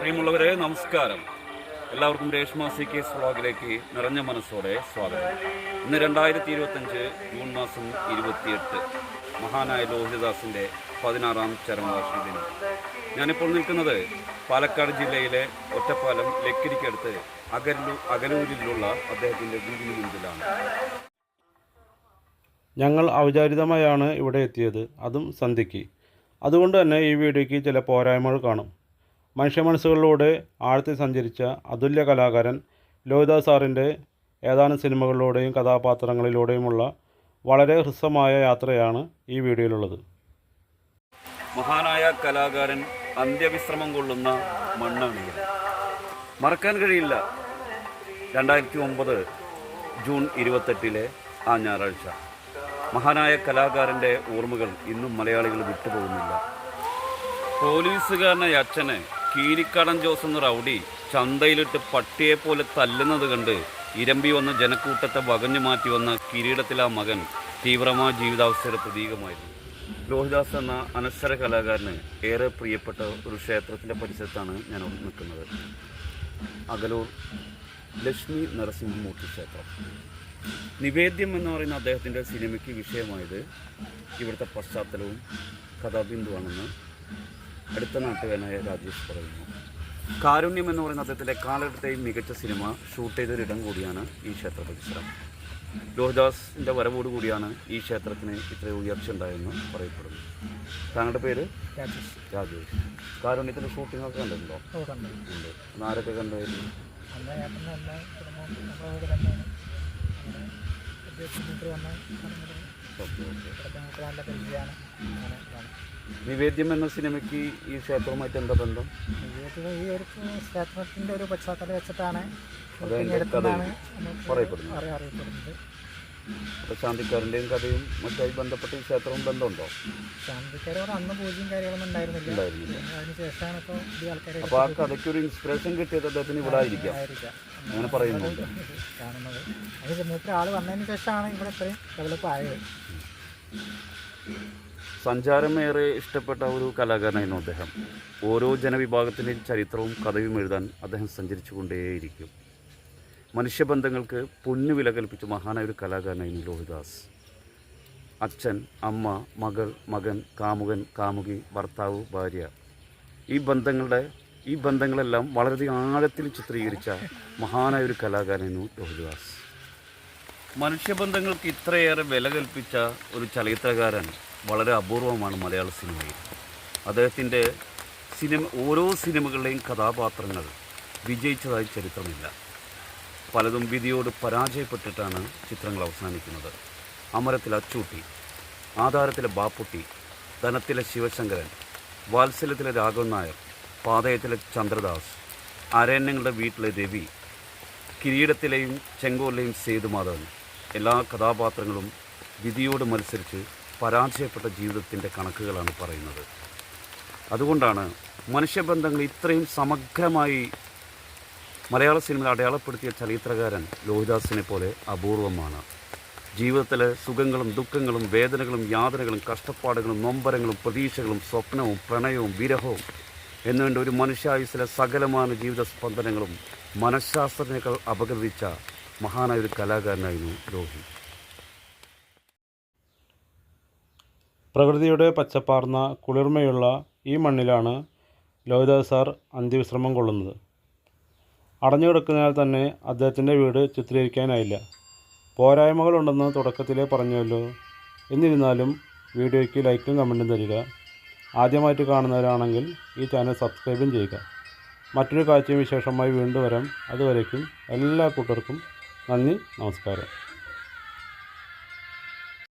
പ്രിയമുള്ളവരെ നമസ്കാരം. എല്ലാവർക്കും രേഷ്മ സി കെ വ്ളോഗിലേക്ക് നിറഞ്ഞ മനസ്സോടെ സ്വാഗതം. ഇന്ന് രണ്ടായിരത്തി ഇരുപത്തഞ്ച് ജൂൺ മാസം ഇരുപത്തിയെട്ട് മഹാനായ ലോഹിതദാസിന്റെ പതിനാറാം ചരമവാർഷിക ദിനം. ഞാനിപ്പോൾ നിൽക്കുന്നത് പാലക്കാട് ജില്ലയിലെ ഒറ്റപ്പാലം ലക്കിരിക്കടുത്ത് അകലൂ അകലൂരിലുള്ള അദ്ദേഹത്തിന്റെ വീടിന് മുൻപിലാണ്. ഞങ്ങൾ ഔചാരിതമായാണ് ഇവിടെ എത്തിയത് അതും സന്ധ്യയ്ക്ക്. അതുകൊണ്ട് തന്നെ ഈ വീഡിയോയ്ക്ക് ചില പോരായ്മകൾ കാണും. മനുഷ്യ മനസ്സുകളിലൂടെ ആഴത്തിൽ സഞ്ചരിച്ച അതുല്യ കലാകാരൻ ലോഹിദാസ് സാറിന്റെ ഏതാനും സിനിമകളിലൂടെയും കഥാപാത്രങ്ങളിലൂടെയുമുള്ള വളരെ ഹ്രസ്വമായ യാത്രയാണ് ഈ വീഡിയോയിലുള്ളത്. മഹാനായ കലാകാരൻ അന്ത്യവിശ്രമം കൊള്ളുന്ന മണ്ണാണ്. മറക്കാൻ കഴിയില്ല. രണ്ടായിരത്തി ഒമ്പത് ജൂൺ ഇരുപത്തെട്ടിലെ ആ ഞായറാഴ്ച. മഹാനായ കലാകാരന്റെ ഓർമ്മകൾ ഇന്നും മലയാളികൾ വിട്ടുപോകുന്നില്ല. പോലീസുകാരനായ അച്ഛനെ കീരിക്കടൻ ജോസ് എന്ന റൗഡി ചന്തയിലിട്ട് പട്ടിയെ പോലെ തല്ലുന്നത് കണ്ട് ഇരമ്പി വന്ന ജനക്കൂട്ടത്തെ വകഞ്ഞു മാറ്റി വന്ന കിരീടത്തിലെ മകൻ തീവ്രമായ ജീവിതാവസ്ഥയുടെ പ്രതീകമായിരുന്നു. ലോഹിദാസ് എന്ന അനശ്വര കലാകാരന് ഏറെ പ്രിയപ്പെട്ട ഒരു ക്ഷേത്രത്തിന്റെ പരിസരത്താണ് ഞാൻ നിൽക്കുന്നത്. അകലൂർ ലക്ഷ്മി നരസിംഹമൂർത്തി ക്ഷേത്രം. നിവേദ്യം എന്ന് പറയുന്ന അദ്ദേഹത്തിന്റെ സിനിമയ്ക്ക് വിഷയമായത് ഇവിടുത്തെ പശ്ചാത്തലവും കഥാബിന്ദുവാണെന്ന് അടുത്ത നാട്ടുകാരനായ രാജേഷ് പറയുന്നു. കാരുണ്യം എന്ന് പറയുന്ന അദ്ദേഹത്തിന്റെ കാലഘട്ടത്തെയും മികച്ച സിനിമ ഷൂട്ട് ചെയ്തൊരിടം കൂടിയാണ് ഈ ക്ഷേത്ര പരിസരം. ലോഹദാസിന്റെ വരവോടുകൂടിയാണ് ഈ ക്ഷേത്രത്തിന് ഇത്രയും ഉയർച്ച ഉണ്ടായെന്ന് പറയപ്പെടുന്നു. താങ്കളുടെ പേര്? രാജേഷ്. കാരുണ്യത്തിന്റെ ഷൂട്ടിംഗ് ഒക്കെ കണ്ടിട്ടുണ്ടോ? ഉണ്ട്. ആരൊക്കെ കണ്ടായിരുന്നു? അന്ന് നല്ല പരിചയമാണ് അങ്ങനെ ഇതാണ്. നിവേദ്യം എന്ന സിനിമയ്ക്ക് ഈ ക്ഷേത്രവുമായിട്ട് എന്താ ബന്ധം? ജീവിതത്തിൽ ഈ ഒരു ക്ഷേത്രത്തിന്റെ ഒരു പശ്ചാത്തലം വെച്ചിട്ടാണ് അറിയപ്പെടുന്നത്. അപ്പോൾ ശാന്തിക്കാരന്റെയും കഥയും മറ്റായി ബന്ധപ്പെട്ട് ഈ ക്ഷേത്രവും ബന്ധമുണ്ടോ? ശാന്തിക്കാരോട് അന്ന് പൂജയും കാര്യങ്ങളൊന്നും ഉണ്ടായിരുന്നില്ല. അപ്പോൾ ആ കഥയ്ക്ക് ഒരു ഇൻസ്പിറേഷൻ കിട്ടിയത് അദ്ദേഹത്തിന് ഇവിടെ ആയിരിക്കാം. ആയിരിക്കാം. അങ്ങനെ പറയുന്നുണ്ട്. കാണുന്നത്. അത് സമയത്ത് ആൾ വന്നതിന് ശേഷമാണ് ഇവിടെ ഇത്രയും ഡെവലപ്പ് ആയത് സഞ്ചാരമേറെ ഇഷ്ടപ്പെട്ട ഒരു കലാകാരനായിരുന്നു അദ്ദേഹം. ഓരോ ജനവിഭാഗത്തിന്റെയും ചരിത്രവും കഥയും എഴുതാൻ അദ്ദേഹം സഞ്ചരിച്ചു കൊണ്ടേയിരിക്കും മനുഷ്യബന്ധങ്ങൾക്ക് പൊന്നുവില കൽപ്പിച്ച മഹാനായ ഒരു കലാകാരനായിരുന്നു ലോഹിദാസ്. അച്ഛൻ അമ്മ മകൾ മകൻ കാമുകൻ കാമുകി ഭർത്താവ് ഭാര്യ. ഈ ബന്ധങ്ങളുടെ ഈ ബന്ധങ്ങളെല്ലാം വളരെയധികം ആഴത്തിൽ ചിത്രീകരിച്ച മഹാനായ ഒരു കലാകാരനായിരുന്നു ലോഹിദാസ്. മനുഷ്യബന്ധങ്ങൾക്ക് ഇത്രയേറെ വില കൽപ്പിച്ച ഒരു ചലച്ചിത്രകാരൻ വളരെ അപൂർവമാണ് മലയാള സിനിമയിൽ. അദ്ദേഹത്തിന്റെ സിനിമ ഓരോ സിനിമകളുടെയും കഥാപാത്രങ്ങൾ വിജയിച്ചതായി ചരിത്രമില്ല. പലതും വിധിയോട് പരാജയപ്പെട്ടിട്ടാണ് ചിത്രങ്ങൾ അവസാനിക്കുന്നത്. അമരത്തിലെ അച്ചൂട്ടി ആധാരത്തിലെ ബാപ്പുട്ടി ധനത്തിലെ ശിവശങ്കരൻ വാത്സല്യത്തിലെ രാഘവൻ നായർ പാതയത്തിലെ ചന്ദ്രദാസ് അരണ്യങ്ങളുടെ വീട്ടിലെ രവി കിരീടത്തിലെയും ചെങ്കോലിലെയും സേതുമാധവൻ എല്ലാ കഥാപാത്രങ്ങളും വിധിയോട് മത്സരിച്ച് പരാജയപ്പെട്ട ജീവിതത്തിന്റെ കണക്കുകളാണ് പറയുന്നത്. അതുകൊണ്ടാണ് മനുഷ്യബന്ധങ്ങൾ ഇത്രയും സമഗ്രമായി മലയാള സിനിമയിൽ അടയാളപ്പെടുത്തിയ ചരിത്രകാരൻ ലോഹിദാസിനെ പോലെ അപൂർവമാണ്. ജീവിതത്തിലെ സുഖങ്ങളും ദുഃഖങ്ങളും വേദനകളും യാതനകളും കഷ്ടപ്പാടുകളും നൊമ്പരങ്ങളും പ്രതീക്ഷകളും സ്വപ്നവും പ്രണയവും വിരഹവും എന്നുവേണ്ട ഒരു മനുഷ്യായുസിലെ സകലമായ ജീവിത സ്പന്ദനങ്ങളും മനഃശാസ്ത്രജ്ഞകൾ അപഗ്രഥിച്ച മഹാനായ ഒരു കലാകാരനായിരുന്നു ലോഹി. പ്രകൃതിയുടെ പച്ചപ്പാർന്ന കുളിർമയുള്ള ഈ മണ്ണിലാണ് ലോഹിദാസ് സാർ അന്ത്യവിശ്രമം കൊള്ളുന്നത്. അടഞ്ഞു കിടക്കുന്നതിനാൽ തന്നെ അദ്ദേഹത്തിന്റെ വീട് ചിത്രീകരിക്കാനായില്ല. പോരായ്മകളുണ്ടെന്ന് തുടക്കത്തിലേ പറഞ്ഞല്ലോ എന്നിരുന്നാലും വീഡിയോയ്ക്ക് ലൈക്കും കമന്റും തരിക. ആദ്യമായിട്ട് കാണുന്നവരാണെങ്കിൽ ഈ ചാനൽ സബ്സ്ക്രൈബും ചെയ്യുക. മറ്റൊരു കാഴ്ചയും വിശേഷമായി വീണ്ടും വരാം. അതുവരേക്കും എല്ലാ കൂട്ടർക്കും നന്ദി നമസ്കാരം.